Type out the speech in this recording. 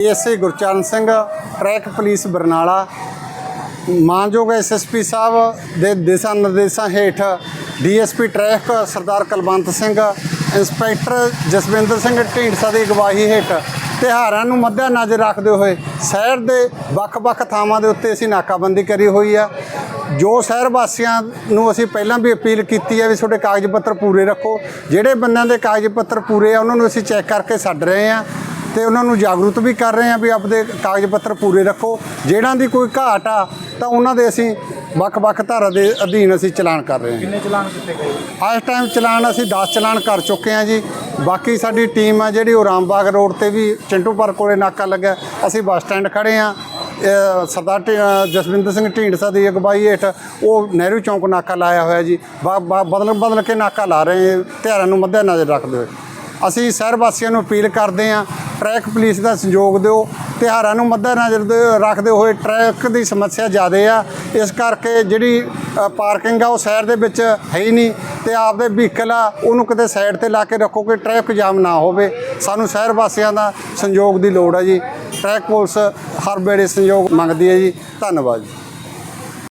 ASI Gurcharan Singh, traffic police Barnala. ਮਾਨਯੋਗ SSP ਸਾਹਿਬ ਦੇ ਦਿਸ਼ਾ ਨਿਰਦੇਸ਼ਾਂ ਹੇਠ DSP traffic Sardar Kulwant Singh, inspector Jaswinder Singh Dhindsa ਦੀ ਅਗਵਾਈ ਹੇਠ ਤਿਉਹਾਰਾਂ ਨੂੰ ਮੱਦੇ ਨਜ਼ਰ ਰੱਖਦੇ ਹੋਏ ਸ਼ਹਿਰ ਦੇ ਵੱਖ-ਵੱਖ ਥਾਵਾਂ ਦੇ ਉੱਤੇ ਅਸੀਂ ਨਾਕਾਬੰਦੀ ਕਰੀ ਹੋਈ ਆ। ਜੋ ਸ਼ਹਿਰ ਵਾਸੀਆਂ ਨੂੰ ਅਸੀਂ ਪਹਿਲਾਂ ਵੀ ਅਪੀਲ ਕੀਤੀ ਹੈ ਵੀ ਤੁਹਾਡੇ ਕਾਗਜ਼ ਪੱਤਰ ਪੂਰੇ ਰੱਖੋ। ਜਿਹੜੇ ਬੰਦਿਆਂ ਦੇ ਕਾਗਜ਼ ਪੱਤਰ ਪੂਰੇ ਆ, ਉਹਨਾਂ ਨੂੰ ਅਸੀਂ ਚੈੱਕ ਕਰਕੇ ਛੱਡ ਰਹੇ ਆ। ਤੇ ਉਹਨਾਂ ਨੂੰ ਜਾਗਰੂਕ ਵੀ ਕਰ ਰਹੇ ਆ ਵੀ ਆਪਦੇ ਕਾਗਜ਼ ਪੱਤਰ ਪੂਰੇ ਰੱਖੋ। ਜਿਹੜਾਂ ਦੀ ਕੋਈ ਘਾਟ ਆ ਤਾਂ ਉਹਨਾਂ ਦੇ ਅਸੀਂ ਵੱਖ-ਵੱਖ ਧਾਰਾ ਦੇ ਅਧੀਨ ਅਸੀਂ ਚਲਾਨ ਕਰ ਰਹੇ ਹਾਂ। ਕਿੰਨੇ ਚਲਾਨ ਕੀਤੇ ਗਏ? ਇਸ ਟਾਈਮ ਚਲਾਨ ਅਸੀਂ 10 ਚਲਾਨ ਕਰ ਚੁੱਕੇ ਹਾਂ ਜੀ। ਬਾਕੀ ਸਾਡੀ ਟੀਮ ਆ ਜਿਹੜੀ ਉਹ ਰਾਮਬਾਗ ਰੋਡ ਤੇ ਵੀ ਚਿੰਟੂ ਪਾਰਕ ਕੋਲੇ ਨਾਕਾ ਲੱਗਾ ਅਸੀਂ ਬੱਸ ਸਟੈਂਡ ਖੜੇ ਆ ਸਰਦਾਰ ਜਸਵਿੰਦਰ ਸਿੰਘ ਢੀਂਡਸਾ ਦੀ ਅਗਵਾਈ ਹੇਠ ਉਹ ਨਹਿਰੂ ਚੌਂਕ ਨਾਕਾ ਲਾਇਆ ਹੋਇਆ ਜੀ। ਬਦਲ ਬਦਲ ਕੇ ਨਾਕਾ ਲਾ ਰਹੇ ਤਿਉਹਾਰਾਂ ਨੂੰ ਮੱਦੇ ਨਜ਼ਰ ਰੱਖਦੇ ਹੋਏ। ਅਸੀਂ ਸ਼ਹਿਰ ਵਾਸੀਆਂ ਨੂੰ ਅਪੀਲ ਕਰਦੇ ਹਾਂ ਟ੍ਰੈਫਿਕ ਪੁਲਿਸ ਦਾ ਸਹਿਯੋਗ ਦਿਓ, ਤਿਉਹਾਰਾਂ ਨੂੰ ਮੱਦੇਨਜ਼ਰ ਦੇ- ਰੱਖਦੇ ਹੋਏ ਟ੍ਰੈਫਿਕ ਦੀ ਸਮੱਸਿਆ ਜ਼ਿਆਦਾ ਆ। ਇਸ ਕਰਕੇ ਜਿਹੜੀ ਪਾਰਕਿੰਗ ਆ, ਉਹ ਸ਼ਹਿਰ ਦੇ ਵਿੱਚ ਹੈ ਹੀ ਨਹੀਂ ਤੇ ਆਪਦੇ ਵਹੀਕਲ ਆ, ਉਹਨੂੰ ਕਿਤੇ ਸਾਈਡ ਤੇ ਲਾ ਕੇ ਰੱਖੋ ਕਿ ਟ੍ਰੈਫਿਕ ਜਾਮ ਨਾ ਹੋਵੇ। ਸਾਨੂੰ ਸ਼ਹਿਰ ਵਾਸੀਆਂ ਦਾ ਸੰਯੋਗ ਦੀ ਲੋੜ ਹੈ ਜੀ। ਟ੍ਰੈਫਿਕ ਪੁਲਿਸ ਹਰ ਵੇਲੇ ਸਹਿਯੋਗ ਮੰਗਦੀ ਹੈ ਜੀ। ਧੰਨਵਾਦ ਜੀ।